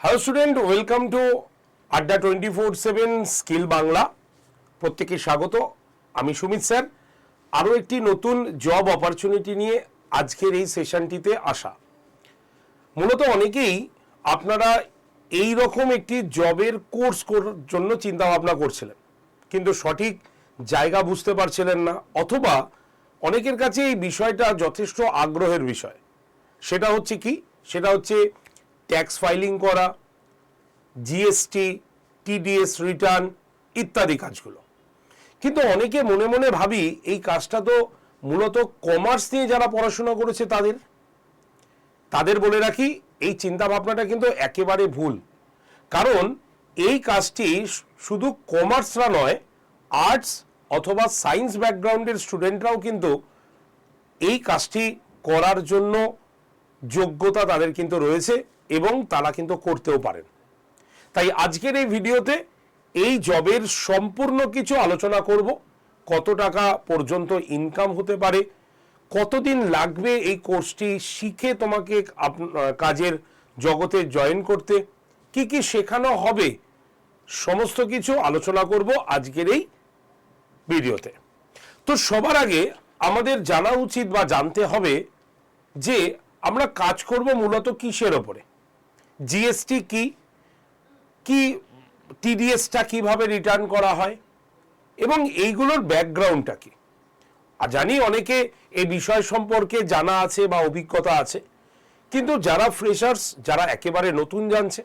Hello student welcome to Adda twenty four seven skill Bangla প্রত্যেকে স্বাগত। আমি Sumit sir. আরও একটি নতুন জব অপরচুনিটি নিয়ে আজকের এই সেশনটিতে আসা। মূলত অনেকেই আপনারা এই রকম একটি জবের কোর্স জন্য চিন্তা ভাবনা করছিলেন। কিন্তু সঠিক জায়গা বুঝতে পারছিলেন না, অথবা অনেকের কাছে এই বিষয়টা যথেষ্ট আগ্রহের বিষয়। সেটা হচ্ছে কি? সেটা হচ্ছে ট্যাক্স ফাইলিং করা জিএসটি টিডিএস রিটার্ন ইত্যাদি কাজগুলো। কিন্তু অনেকে মনে মনে ভাবি এই কাজটা তো মূলত কমার্স নিয়ে যারা পড়াশোনা করেছে তাদের। তাদের বলে রাখি, এই চিন্তা ভাবনাটা কিন্তু একেবারে ভুল। কারণ এই কাজটি শুধু কমার্সরা নয় আর্টস অথবা সায়েন্স ব্যাকগ্রাউন্ডের স্টুডেন্টরাও কিন্তু এই কাজটি করার জন্য যোগ্যতা তাদের কিন্তু রয়েছে। এবং তারা কিন্তু করতেও পারেন। তাই আজকের এই ভিডিওতে এই জবের সম্পূর্ণ কিছু আলোচনা করব। কত টাকা পর্যন্ত ইনকাম হতে পারে, কতদিন লাগবে এই কোর্সটি শিখে তোমাকে কাজের জগতে জয়েন করতে, কি কি শেখানো হবে, সমস্ত কিছু আলোচনা করব আজকের এই ভিডিওতে। তো সবার আগে আমাদের জানা উচিত বা জানতে হবে যে আমরা কাজ করব মূলত কিসের ওপরে। জিএসটি কি? কি টিডিএসটা কীভাবে রিটার্ন করা হয়? এবং এইগুলোর ব্যাকগ্রাউন্ডটা কি? আর জানি অনেকে এই বিষয় সম্পর্কে জানা আছে বা অভিজ্ঞতা আছে, কিন্তু যারা ফ্রেশার্স যারা একেবারে নতুন জানছে,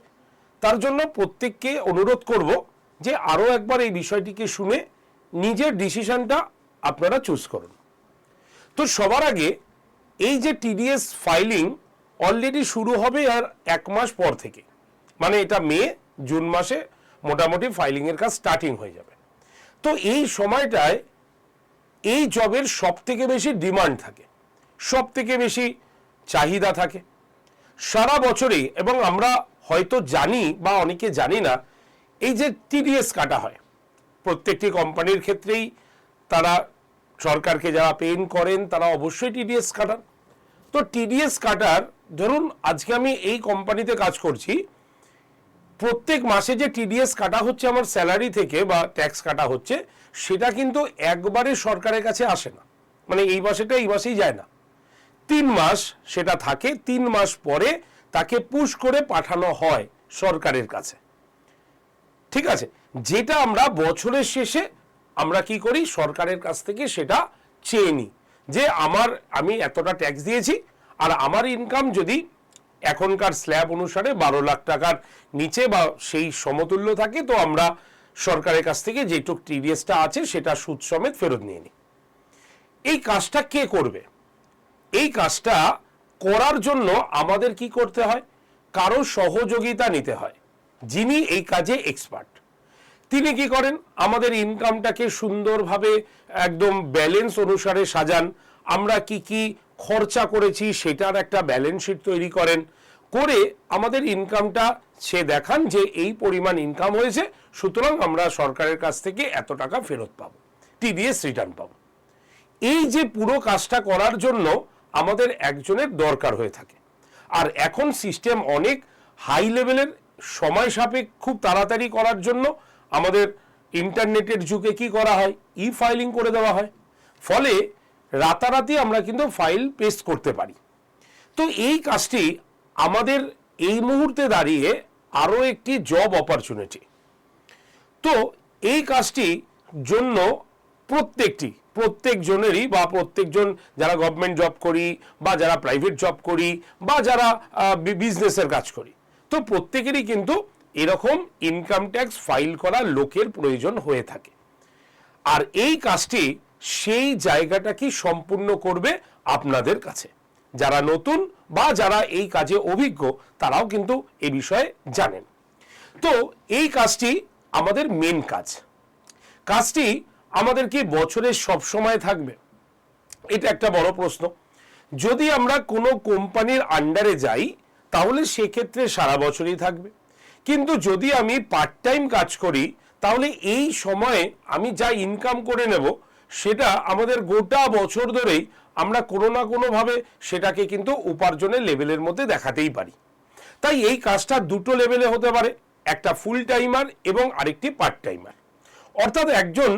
তার জন্য প্রত্যেককে অনুরোধ করব যে আরও একবার এই বিষয়টিকে শুনে নিজের ডিসিশনটা আপনারা চুজ করুন। তো সবার আগে এই যে টিডিএস ফাইলিং অলরেডি শুরু হবে আর এক মাস পর থেকে। মানে এটা মে, জুন মাসে মোটামুটি ফাইলিংয়ের কাজ স্টার্টিং হয়ে যাবে। তো এই সময়টায় এই জবের সব থেকে বেশি ডিমান্ড থাকে। সব থেকে বেশি চাহিদা থাকে। সারা বছরই, এবং আমরা হয়তো জানি বা অনেকে জানি না, এই যে টিডিএস কাটা হয়। প্রত্যেকটি কোম্পানির ক্ষেত্রেই তারা সরকারকে যারা পেইন করেন, তারা অবশ্যই টিডিএস কাটান। তো টিডিএস কাটার ধরুন, আজকে আমি এই কোম্পানিতে কাজ করছি, প্রত্যেক মাসে যে টিডিএস কাটা হচ্ছে আমার স্যালারি থেকে বা ট্যাক্স কাটা হচ্ছে, সেটা কিন্তু একবারে সরকারের কাছে আসে না। মানে এই মাসেটা এই মাসেই যায় না। তিন মাস সেটা থাকে, তিন মাস পরে তাকে পুশ করে পাঠানো হয় সরকারের কাছে। ঠিক আছে? যেটা আমরা বছরের শেষে আমরা কি করি? সরকারের কাছ থেকে সেটা চেয়ে নিই। যে আমার, আমি এতটা ট্যাক্স দিয়েছি আর আমার ইনকাম যদি এখনকার স্ল্যাব অনুসারে বারো লাখ টাকার নিচে বা সেই সমতুল্য থাকে, তো আমরা সরকারের কাছ থেকে যেটুক টিডিএসটা আছে, সেটা সুদ সমেত ফেরত নিয়ে নিই। এই কাজটা কে করবে? এই কাজটা করার জন্য আমাদের কি করতে হয়? কারও সহযোগিতা নিতে হয়। যিনি এই কাজে এক্সপার্ট তিনি কি করেন? আমাদের ইনকামটাকে সুন্দরভাবে একদম ব্যালেন্স অনুসারে সাজান। আমরা কি কি খরচা করেছি, সেটার একটা ব্যালেন্স শিট তৈরি করেন, করে আমাদের ইনকামটা সে দেখান যে এই পরিমাণ ইনকাম হয়েছে, সুতরাং আমরা সরকারের কাছ থেকে এত টাকা ফেরত পাবো টিডিএস রিটার্ন পাবো। এই যে পুরো কাজটা করার জন্য আমাদের একজনের দরকার হয়ে থাকে। আর এখন সিস্টেম অনেক হাই লেভেলের সময় সাপেক্ষ খুব তাড়াতাড়ি করার জন্য আমাদের ইন্টারনেটের যুগে কি করা হয়? ই ফাইলিং করে দেওয়া হয়। ফলে রাতারাতি আমরা কিন্তু ফাইল পেস্ট করতে পারি। তো এই কাজটি আমাদের এই মুহূর্তে দাঁড়িয়ে আরও একটি জব অপরচুনিটি তো এই কাজটি জন্য প্রত্যেকটি, প্রত্যেকজনেরই বা প্রত্যেকজন যারা গভর্নমেন্ট জব করি বা যারা প্রাইভেট জব করি বা যারা বিজনেসের কাজ করি, তো প্রত্যেকেরই কিন্তু এরকম ইনকাম ট্যাক্স ফাইল করা লোকের প্রয়োজন হয়ে থাকে। আর এই কাজটি সেই জায়গাটা কি সম্পূর্ণ করবে আপনাদের কাছে? যারা নতুন বা যারা এই কাজে অভিজ্ঞ, তারাও কিন্তু এ বিষয়ে জানেন। তো এই কাজটি আমাদের মেন কাজ। কাজটি আমাদের কি বছরের সব সময় থাকবে? এটা একটা বড় প্রশ্ন। যদি আমরা কোনো কোম্পানির আন্ডারে যাই, তাহলে সেক্ষেত্রে সারা বছরই থাকবে। কিন্তু যদি আমি পার্ট টাইম কাজ করি, তাহলে এই সময়ে আমি যা ইনকাম করে নেব সেটা আমাদের গোটা বছর ধরেই আমরা কোনো না কোনোভাবে সেটাকে কিন্তু উপার্জনের লেভেলের মধ্যে দেখাতেই পারি। তাই এই কাজটা দুটো লেভেলে হতে পারে, একটা ফুল টাইমার এবং আরেকটি পার্ট টাইমার অর্থাৎ একজন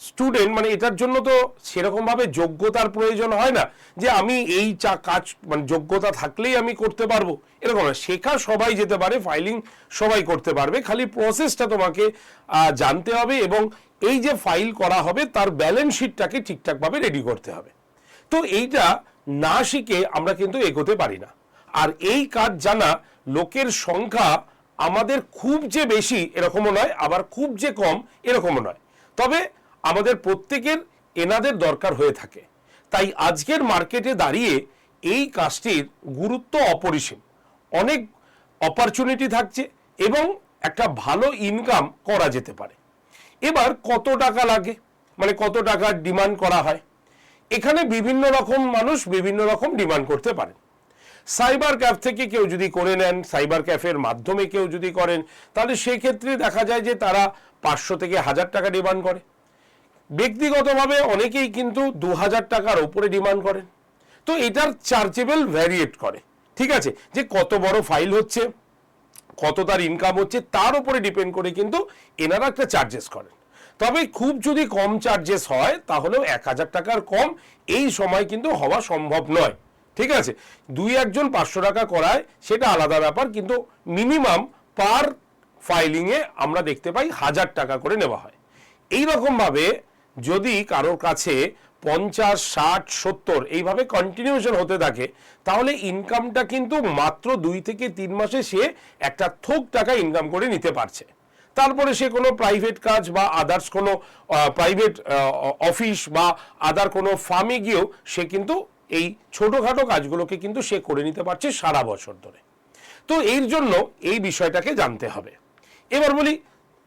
স্টুডেন্ট মানে এটার জন্য তো সেরকমভাবে যোগ্যতার প্রয়োজন হয় না যে আমি এই চা কাজ মানে যোগ্যতা থাকলেই আমি করতে পারব। এরকম না, শেখা সবাই যেতে পারে ফাইলিং সবাই করতে পারবে, খালি প্রসেসটা তোমাকে জানতে হবে এবং এই যে ফাইল করা হবে, তার ব্যালেন্স শিটটাকে ঠিকঠাকভাবে রেডি করতে হবে। তো এইটা না শিখে আমরা কিন্তু এগোতে পারি না। আর এই কাজ জানা লোকের সংখ্যা আমাদের খুব যে বেশি এরকমও নয়, আবার খুব যে কম এরকমও নয়। তবে আমাদের প্রত্যেকের এনাদের দরকার হয়ে থাকে। তাই আজকের মার্কেটে দাঁড়িয়ে এই কাজটির গুরুত্ব অপরিসীম। অনেক অপরচুনিটি থাকছে এবং একটা ভালো ইনকাম করা যেতে পারে। এবার কত টাকা লাগে? মানে কত টাকার ডিমান্ড করা হয়? এখানে বিভিন্ন রকম মানুষ বিভিন্ন রকম ডিমান্ড করতে পারেন। সাইবার ক্যাফ থেকে কেউ যদি করে নেন সাইবার ক্যাফের মাধ্যমে কেউ যদি করেন, তাহলে সেক্ষেত্রে দেখা যায় যে তারা পাঁচশো থেকে হাজার টাকা ডিমান্ড করে। ব্যক্তিগতভাবে অনেকেই কিন্তু দু হাজার টাকার ওপরে ডিমান্ড করেন। তো এটার চার্জেবল ভ্যারিয়েট করে। ঠিক আছে? যে কত বড় ফাইল হচ্ছে কত তার ইনকাম হচ্ছে, তার উপরে ডিপেন্ড করে কিন্তু এনারা একটা চার্জেস করেন। তবে খুব যদি কম চার্জেস হয়, তাহলেও এক হাজার টাকার কম এই সময় কিন্তু হওয়া সম্ভব নয়। ঠিক আছে? দুই একজন পাঁচশো টাকা করায়, সেটা আলাদা ব্যাপার, কিন্তু মিনিমাম পার ফাইলিংয়ে আমরা দেখতে পাই হাজার টাকা করে নেওয়া হয়। এই রকমভাবে যদি কারোর কাছে পঞ্চাশ, ষাট, সত্তর এইভাবে কন্টিনিউশন হতে থাকে, তাহলে ইনকামটা কিন্তু মাত্র দুই থেকে তিন মাসে সে একটা থোক টাকা ইনকাম করে নিতে পারছে। তারপরে সে কোনো প্রাইভেট কাজ বা আদার্স কোনো প্রাইভেট অফিস বা আদার কোনো ফার্মে গিয়েও সে কিন্তু এই ছোটোখাটো কাজগুলোকে কিন্তু সে করে নিতে পারছে সারা বছর ধরে। তো এর জন্য এই বিষয়টাকে জানতে হবে। এবার বলি,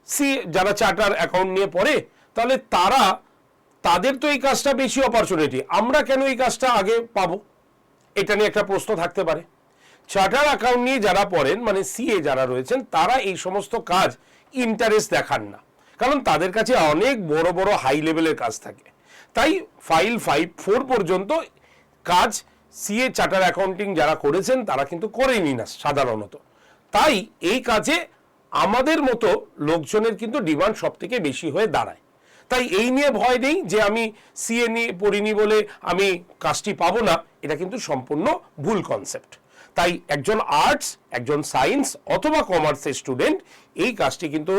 সি, যারা চার্টার অ্যাকাউন্ট নিয়ে পড়ে, তাহলে তারা তাদের তো এই কাজটা বেশি অপরচুনিটি আমরা কেন এই কাজটা আগে পাবো? এটা নিয়ে একটা প্রশ্ন থাকতে পারে। চার্টার অ্যাকাউন্ট নিয়ে যারা পড়েন মানে সিএ যারা রয়েছেন, তারা এই সমস্ত কাজ ইন্টারেস্ট দেখান না। কারণ তাদের কাছে অনেক বড় বড় হাই লেভেলের কাজ থাকে। তাই ফাইল ফাইভ ফোর পর্যন্ত কাজ সিএ চার্টার অ্যাকাউন্টিং যারা করেছেন, তারা কিন্তু করেনি না সাধারণত। তাই এই কাজে আমাদের মতো লোকজনের কিন্তু ডিমান্ড সব থেকে বেশি হয়ে দাঁড়ায়। তাই এই নিয়ে ভয় নেই যে আমি সিএ নিয়ে পড়িনি বলে আমি কাজটি পাবো না। এটা কিন্তু সম্পূর্ণ ভুল কনসেপ্ট তাই একজন আর্টস একজন সায়েন্স অথবা কমার্সের স্টুডেন্ট এই কাজটি কিন্তু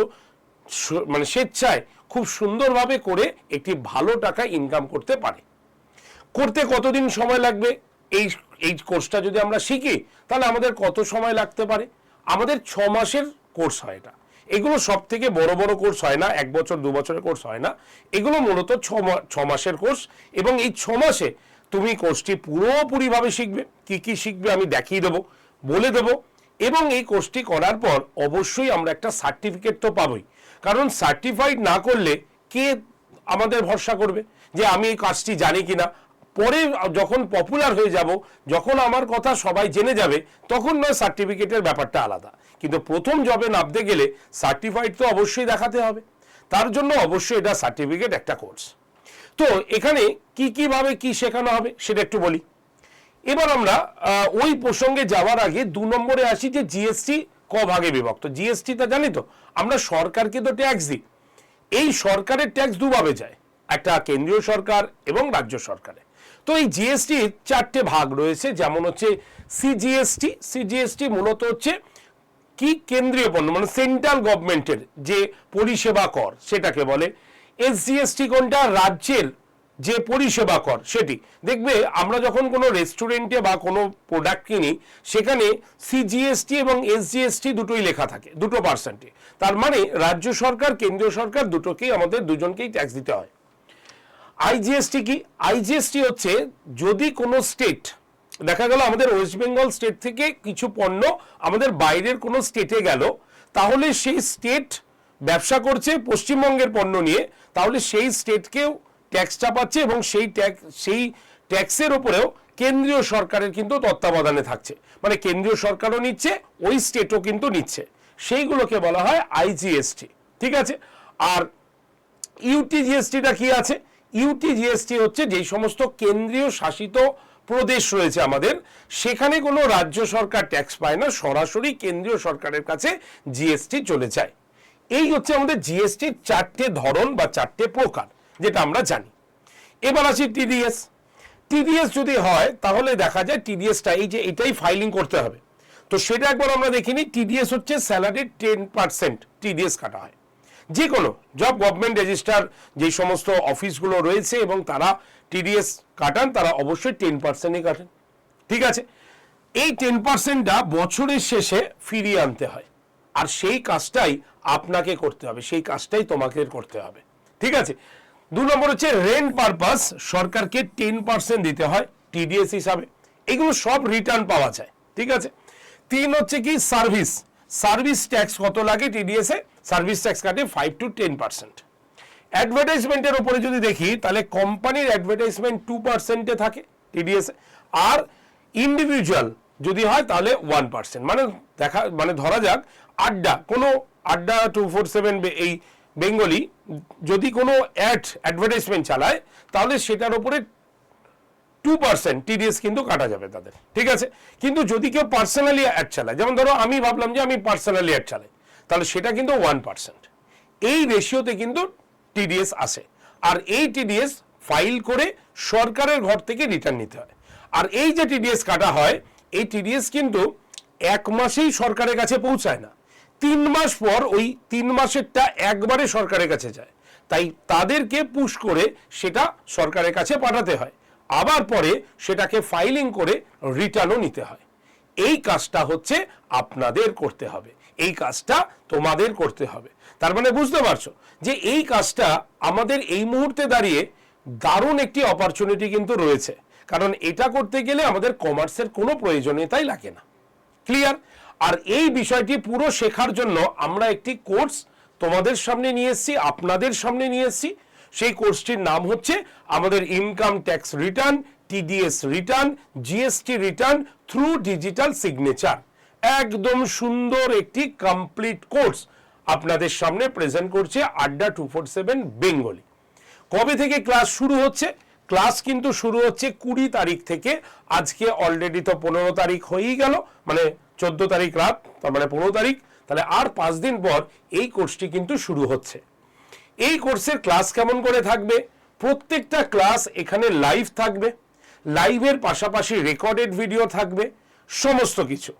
মানে স্বেচ্ছায় খুব সুন্দরভাবে করে একটি ভালো টাকা ইনকাম করতে পারে। করতে কতদিন সময় লাগবে? এই এই কোর্সটা যদি আমরা শিখি, তাহলে আমাদের কত সময় লাগতে পারে? আমাদের ছ মাসের কোর্স হয় এটা। এগুলো সব থেকে বড় বড় কোর্স হয় না, এক বছর, দু বছরের কোর্স হয় না। এগুলো মূলত ছ মাসের কোর্স এবং এই ছ মাসে তুমি কোর্সটি পুরোপুরিভাবে শিখবে, কি কি শিখবে আমি দেখিয়ে দেবো, বলে দেবো এবং এই কোর্সটি করার পর অবশ্যই আমরা একটা সার্টিফিকেট তো পাবই। কারণ সার্টিফাইড না করলে কে আমাদের ভরসা করবে যে আমি এই কাজটি জানি কিনা? পরে যখন পপুলার হয়ে যাব, যখন আমার কথা সবাই জেনে যাবে, তখন নয় সার্টিফিকেটের ব্যাপারটা আলাদা। কিন্তু প্রথম জবে নামতে গেলে সার্টিফাইড তো অবশ্যই দেখাতে হবে। তার জন্য অবশ্যই এটা সার্টিফিকেট একটা কোর্স তো এখানে কি কীভাবে কি শেখানো হবে সেটা একটু বলি। এবার আমরা ওই প্রসঙ্গে যাওয়ার আগে দু নম্বরে আসি যে জিএসটি ক ভাগে বিভক্ত। জিএসটিটা জানি তো? আমরা সরকারকে তো ট্যাক্স দিই। এই সরকারের ট্যাক্স দুভাবে যায়। একটা কেন্দ্রীয় সরকার এবং রাজ্য সরকারে। তো এই জিএসটির চারটে ভাগ রয়েছে। যেমন হচ্ছে সিজিএসটি সিজিএসটি মূলত হচ্ছে কি কেন্দ্রীয় পণ্য? মানে সেন্ট্রাল গভর্নমেন্টের যে পরিষেবা কর, সেটাকে বলে। এসজিএসটি কোনটা? রাজ্যের যে পরিষেবা কর, সেটি। দেখবে, আমরা যখন কোনো রেস্টুরেন্টে বা কোনো প্রোডাক্ট কিনি, সেখানে সিজিএসটি এবং এসজিএসটি দুটোই লেখা থাকে, দুটো পার্সেন্টে তার মানে রাজ্য সরকার, কেন্দ্রীয় সরকার দুটোকেই, আমাদের দুজনকেই ট্যাক্স দিতে হয়। আইজিএসটি কি? আইজিএসটি হচ্ছে, যদি কোনো স্টেট দেখা গেল আমাদের ওয়েস্ট বেঙ্গল স্টেট থেকে কিছু পণ্য আমাদের বাইরের কোনো স্টেটে গেল। তাহলে সেই স্টেট ব্যবসা করছে পশ্চিমবঙ্গের পণ্য নিয়ে। তাহলে সেই স্টেটকেও ট্যাক্সটা পাচ্ছে এবং সেই ট্যাক্স সেই ট্যাক্সের ওপরেও কেন্দ্রীয় সরকারের কিন্তু তত্ত্বাবধানে থাকছে। মানে কেন্দ্রীয় সরকারও নিচ্ছে, ওই স্টেটও কিন্তু নিচ্ছে। সেইগুলোকে বলা হয় আইজিএসটি ঠিক আছে? আর ইউটিজিএসটিটা কি আছে? ইউটিজিএসটি হচ্ছে যেই সমস্ত কেন্দ্রীয় শাসিত প্রদেশ রয়েছে আমাদের, সেখানে কোনো রাজ্য সরকার ট্যাক্স পায় না, সরাসরি কেন্দ্রীয় সরকারের কাছে জিএসটি চলে যায়। এই হচ্ছে আমাদের জিএসটির চারটে ধরন বা চারটে প্রকার, যেটা আমরা জানি। এবার আসি টিডিএস টিডিএস যদি হয়, তাহলে দেখা যায় টিডিএসটা এই যে এটাই ফাইলিং করতে হবে। তো সেটা একবার আমরা দেখিনি টিডিএস হচ্ছে স্যালারির টেন পার্সেন্ট টিডিএস কাটা হয়। যে কোনো জব গভর্নমেন্ট রেজিস্টার যে সমস্ত অফিসগুলো রয়েছে এবং তারা টিডিএস কাটান, তারা অবশ্যই টেন পার্সেন্টই কাটেন। ঠিক আছে? এই টেন পার্সেন্টটা বছরের শেষে ফিরিয়ে আনতে হয়। আর সেই কাজটাই আপনাকে করতে হবে, সেই কাজটাই তোমাকে করতে হবে। ঠিক আছে? দু নম্বর হচ্ছে রেন্ট পারপাস সরকারকে টেন পার্সেন্ট দিতে হয় টিডিএস হিসাবে। এগুলো সব রিটার্ন পাওয়া যায়। ঠিক আছে? তিন হচ্ছে কি সার্ভিস সার্ভিস ট্যাক্স কত লাগে টিডিএস সার্ভিস ট্যাক্স কাটে ফাইভ টু টেন পার্সেন্ট অ্যাডভার্টাইজমেন্টের উপরে যদি দেখি, তাহলে কোম্পানির অ্যাডভার্টাইজমেন্ট টু পার্সেন্টে থাকে টিডিএস আর ইন্ডিভিজুয়াল যদি হয়, তাহলে ওয়ান পার্সেন্ট মানে দেখা মানে ধরা যাক, আড্ডা, কোনো আড্ডা টু ফোর সেভেন এই বেঙ্গলি যদি কোনো অ্যাড অ্যাডভার্টাইজমেন্ট চালায়, তাহলে সেটার ওপরে টু পার্সেন্ট টিডিএস কিন্তু কাটা যাবে তাদের। ঠিক আছে? কিন্তু যদি কেউ পার্সোনালি অ্যাড চালায়, যেমন ধরো আমি ভাবলাম যে আমি পার্সোনালি অ্যাড চালাই। তাহলে সেটা কিন্তু ওয়ান পার্সেন্ট এই রেশিওতে কিন্তু টিডিএস আসে আর এই টিডিএস ফাইল করে সরকারের ঘর থেকে রিটার্ন নিতে হয়। আর এই যে টিডিএস কাটা হয়, এই টিডিএস কিন্তু এক মাসেই সরকারের কাছে পৌঁছায় না। তিন মাস পর ওই তিন মাসেরটা একবারে সরকারের কাছে যায়। তাই তাদেরকে পুশ করে সেটা সরকারের কাছে পাঠাতে হয়। আবার পরে সেটাকে ফাইলিং করে রিটার্নও নিতে হয়। এই কাজটা হচ্ছে আপনাদের করতে হবে। এই কাজটা তোমাদের করতে হবে। তার মানে বুঝতে পারছ যে এই কাজটা আমাদের এই মুহূর্তে দাঁড়িয়ে দারুণ একটি অপরচুনিটি কিন্তু রয়েছে। কারণ এটা করতে গেলে আমাদের কমার্সের কোনো প্রয়োজনীয়তাই লাগে না। ক্লিয়ার আর এই বিষয়টি পুরো শেখার জন্য আমরা একটি কোর্স তোমাদের সামনে নিয়ে এসেছি, আপনাদের সামনে নিয়ে এসেছি। সেই কোর্সটির নাম হচ্ছে আমাদের income tax return TDS return GST return through digital signature একদম সুন্দর একটি কমপ্লিট কোর্স আপনাদের সামনে প্রেজেন্ট করছে আড্ডা টু ফোর সেভেন বেঙ্গলি। কবে থেকে ক্লাস শুরু হচ্ছে? ক্লাস কিন্তু শুরু হচ্ছে কুড়ি তারিখ থেকে। আজকে অলরেডি তো পনেরো তারিখ হয়েই গেল মানে চোদ্দ তারিখ রাত, তার মানে পনেরো তারিখ। তাহলে আর পাঁচ দিন পর এই কোর্সটি কিন্তু শুরু হচ্ছে। এই কোর্সের ক্লাস কেমন করে থাকবে? প্রত্যেকটা ক্লাস এখানে লাইভ থাকবে। লাইভের পাশাপাশি রেকর্ডেড ভিডিও থাকবে। সমস্ত কিছু।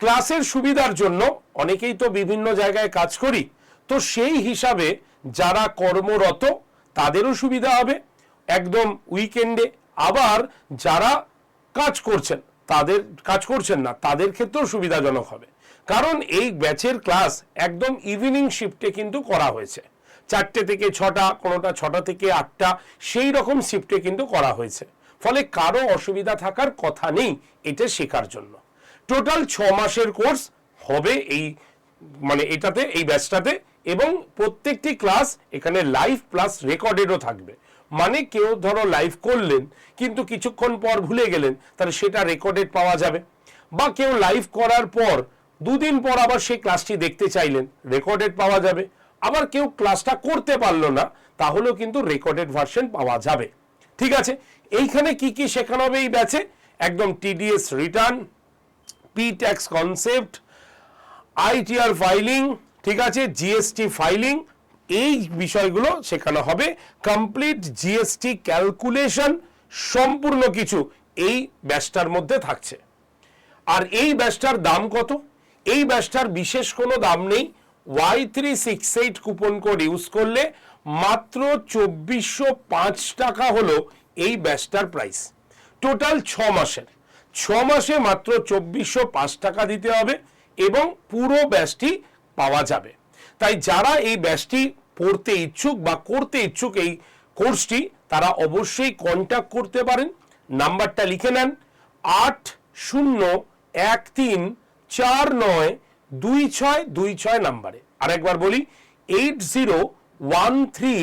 ক্লাসের সুবিধার জন্য অনেকেই তো বিভিন্ন জায়গায় কাজ করি, তো সেই হিসাবে যারা কর্মরত তাদেরও সুবিধা হবে। একদম উইকেন্ডে আবার যারা কাজ করছেন, তাদের কাজ করছেন না, তাদের ক্ষেত্রেও সুবিধাজনক হবে। কারণ এই ব্যাচের ক্লাস একদম ইভিনিং শিফটে কিন্তু করা হয়েছে। চারটে থেকে ছটা, কোনোটা ছটা থেকে আটটা, সেই রকম শিফটে কিন্তু করা হয়েছে। ফলে কারও অসুবিধা থাকার কথা নেই এটা শেখার জন্য। টোটাল ছ মাসের কোর্স হবে এই মানে এটাতে, এই ব্যাচটাতে এবং প্রত্যেকটি ক্লাস এখানে লাইভ প্লাস রেকর্ডেডও থাকবে। মানে কেউ ধরো লাইভ করলেন, কিন্তু কিছুক্ষণ পর ভুলে গেলেন, তাহলে সেটা রেকর্ডেড পাওয়া যাবে। বা কেউ লাইভ করার পর দুদিন পর আবার সেই ক্লাসটি দেখতে চাইলেন রেকর্ডেড পাওয়া যাবে। আবার কেউ ক্লাসটা করতে পারল না, তাহলেও কিন্তু রেকর্ডেড ভার্সন পাওয়া যাবে। ঠিক আছে? এইখানে কি কি শেখানো হবে এই ব্যাচে একদম TDS return P tax concept ITR filing ঠিক আছে জিএসটি ফাইলিং এই বিষয়গুলো শেখানো হবে। কমপ্লিট জিএসটি ক্যালকুলেশন সম্পূর্ণ কিছু এই ব্যাচটার মধ্যে থাকছে। আর এই ব্যাচটার দাম কত? এই ব্যাচটার বিশেষ কোনো দাম নেই। Y three six eight coupon code use করলে মাত্র চব্বিশশো পাঁচ টাকা হলো এই ব্যাচটার প্রাইস টোটাল ছ মাসের। ছ মাসে মাত্র চব্বিশশো পাঁচ টাকা দিতে হবে এবং পুরো ব্যাচটি পাওয়া যাবে। তাই যারা এই ব্যাচটি পড়তে ইচ্ছুক বা করতে ইচ্ছুক এই কোর্সটি, তারা অবশ্যই কন্ট্যাক্ট করতে পারেন। নাম্বারটা লিখে নেন আট শূন্য এক তিন চার নয় দুই ছয় দুই ছয় নাম্বারে। আরেকবার বলি eight zero one three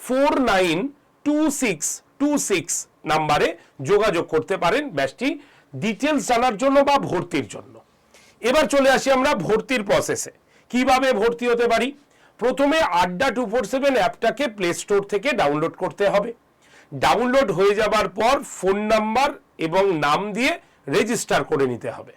four nine two six two six নাম্বারে যোগাযোগ করতে পারেন ব্যাচটি ডিটেলস জানার জন্য বা ভর্তির জন্য। এবার চলে আসি আমরা ভর্তির প্রসেসে কীভাবে ভর্তি হতে পারি? প্রথমে আড্ডা টু ফোর সেভেন অ্যাপটাকে প্লে স্টোর থেকে ডাউনলোড করতে হবে। ডাউনলোড হয়ে যাবার পর ফোন নাম্বার এবং নাম দিয়ে রেজিস্টার করে নিতে হবে।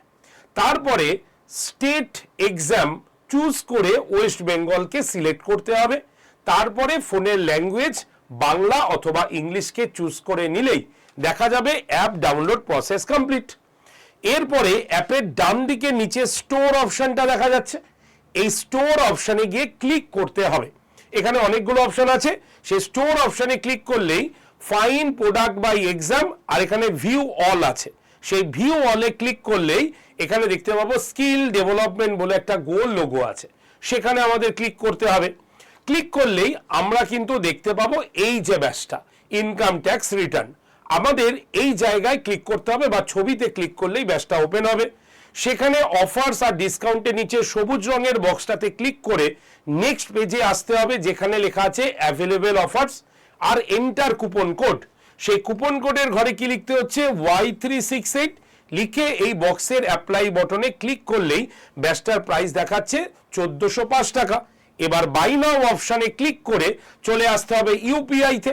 তারপরে স্টেট এক্সাম চুজ করে ওয়েস্ট বেঙ্গলকে সিলেক্ট করতে হবে। তারপরে ফোনের ল্যাঙ্গুয়েজ বাংলা অথবা ইংলিশকে চুজ করে নিলেই দেখা যাবে অ্যাপ ডাউনলোড প্রসেস কমপ্লিট এরপরে অ্যাপের ডান দিকে নিচে স্টোর অপশনটা দেখা যাচ্ছে। এই স্টোর অপশনে গিয়ে ক্লিক করতে হবে। এখানে অনেকগুলো অপশন আছে। সেই স্টোর অপশনে ক্লিক করলেই ফাইন প্রোডাক্ট বাই এক্সাম আর এখানে ভিউ অল আছে। সেই ভিউ অলে ক্লিক করলেই এখানে দেখতে পাবো স্কিল ডেভেলপমেন্ট বলে একটা গোল লোগো আছে। সেখানে আমাদের ক্লিক করতে হবে। ক্লিক করলেই আমরা কিন্তু দেখতে পাবো এই যে ব্যাচটা ইনকাম ট্যাক্স রিটার্ন আমাদের এই জায়গায় ক্লিক করতে হবে বা ছবিতে ক্লিক করলেই ব্যাচটা ওপেন হবে। সেখানে অফার্স আর ডিসকাউন্টের নিচে সবুজ রঙের বক্সটাতে ক্লিক করে নেক্সট পেজে আসতে হবে, যেখানে লেখা আছে অ্যাভেলেবেল অফার্স আর এন্টার কুপন কোড সেই কুপন কোডের ঘরে কি লিখতে হচ্ছে? ওয়াই থ্রি সিক্স এইট লিখে এই বক্সের অ্যাপ্লাই বটনে ক্লিক করলেই ব্যাচটার প্রাইস দেখাচ্ছে চোদ্দোশো পাঁচ টাকা। এবার বাই নাও অপশানে ক্লিক করে চলে আসতে হবে ইউপিআইতে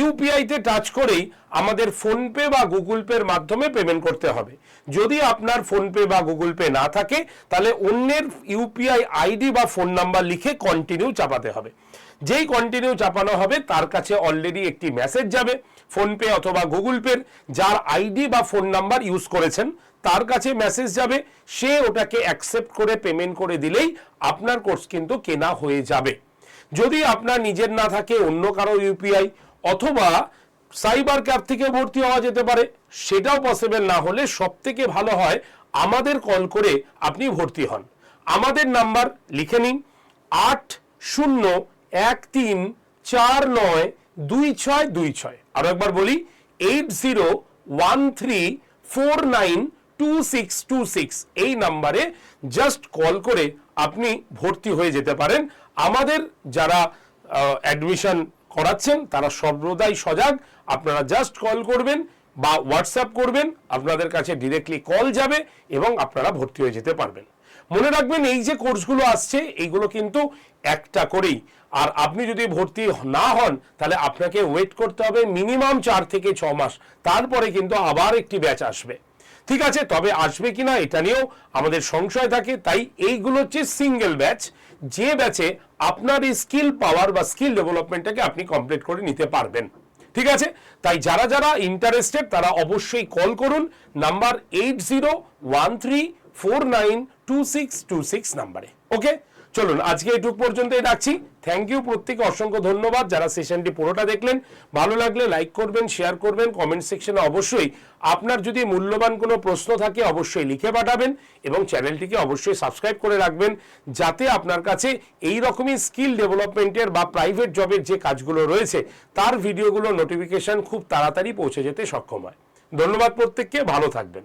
ইউপিআইতে টাচ করেই আমাদের ফোনপে বা গুগল পের মাধ্যমে পেমেন্ট করতে হবে। যদি আপনার ফোনপে বা গুগল পে না থাকে, তাহলে অন্যের ইউপিআই আইডি বা ফোন নাম্বার লিখে কন্টিনিউ চাপাতে হবে। যেই কন্টিনিউ চাপানো হবে, তার কাছে অলরেডি একটি মেসেজ যাবে, ফোনপে অথবা গুগল পের যার আইডি বা ফোন নাম্বার ইউজ করেছেন, তার কাছে মেসেজ যাবে। সে ওটাকে অ্যাকসেপ্ট করে পেমেন্ট করে দিলেই আপনার কোর্স কিন্তু কেনা হয়ে যাবে। যদি আপনার নিজের না থাকে, অন্য কারও ইউপিআই অথবা সাইবার ক্যাব থেকে ভর্তি হওয়া যেতে পারে, সেটাও পসিবল না হলে সব থেকে ভালো হয় আমাদের কল করে আপনি ভর্তি হন। আমাদের নাম্বার লিখে নিন, আট শূন্য এক তিন চার নয় দুই ছয় দুই ছয়। আরও একবার বলি eight zero one three four nine two six two six এই নাম্বারে জাস্ট কল করে আপনি ভর্তি হয়ে যেতে পারেন। আমাদের যারা অ্যাডমিশন করাচ্ছেন, তারা সর্বদাই সজাগ। আপনারা জাস্ট কল করবেন বা হোয়াটসঅ্যাপ করবেন, আপনাদের কাছে ডিরেক্টলি কল যাবে এবং আপনারা ভর্তি হয়ে যেতে পারবেন। মনে রাখবেন, এই যে কোর্সগুলো আসছে, এইগুলো কিন্তু একটা করেই। আর আপনি যদি ভর্তি না হন, তাহলে আপনাকে ওয়েট করতে হবে মিনিমাম চার থেকে ছ মাস। তারপরে কিন্তু আবার একটি ব্যাচ আসবে। ঠিক আছে, তবে আসবে কিনা এটা নিয়েও আমাদের সংশয় থাকে, তাই এইগুলো হচ্ছে সিঙ্গেল ব্যাচ যে ব্যাচে আপনার এই স্কিল পাওয়ার বা স্কিল ডেভেলপমেন্টটাকে আপনি কমপ্লিট করে নিতে পারবেন। ঠিক আছে? তাই যারা যারা ইন্টারেস্টেড তারা অবশ্যই কল করুন। Number eight zero one three four nine two six two six নাম্বারে ওকে চলুন, আজকে এটুক পর্যন্তই রাখছি। থ্যাংক ইউ প্রত্যেকে অসংখ্য ধন্যবাদ যারা সেশনটি পুরোটা দেখলেন। ভালো লাগলে লাইক করবেন শেয়ার করবেন কমেন্ট সেকশনে অবশ্যই আপনার যদি মূল্যবান কোনো প্রশ্ন থাকে অবশ্যই লিখে পাঠাবেন এবং চ্যানেলটিকে অবশ্যই সাবস্ক্রাইব করে রাখবেন যাতে আপনার কাছে এই রকমই স্কিল ডেভেলপমেন্টের বা প্রাইভেট জবের যে কাজগুলো রয়েছে, তার ভিডিওগুলো নোটিফিকেশন খুব তাড়াতাড়ি পৌঁছে যেতে সক্ষম হয়। ধন্যবাদ প্রত্যেককে, ভালো থাকবেন।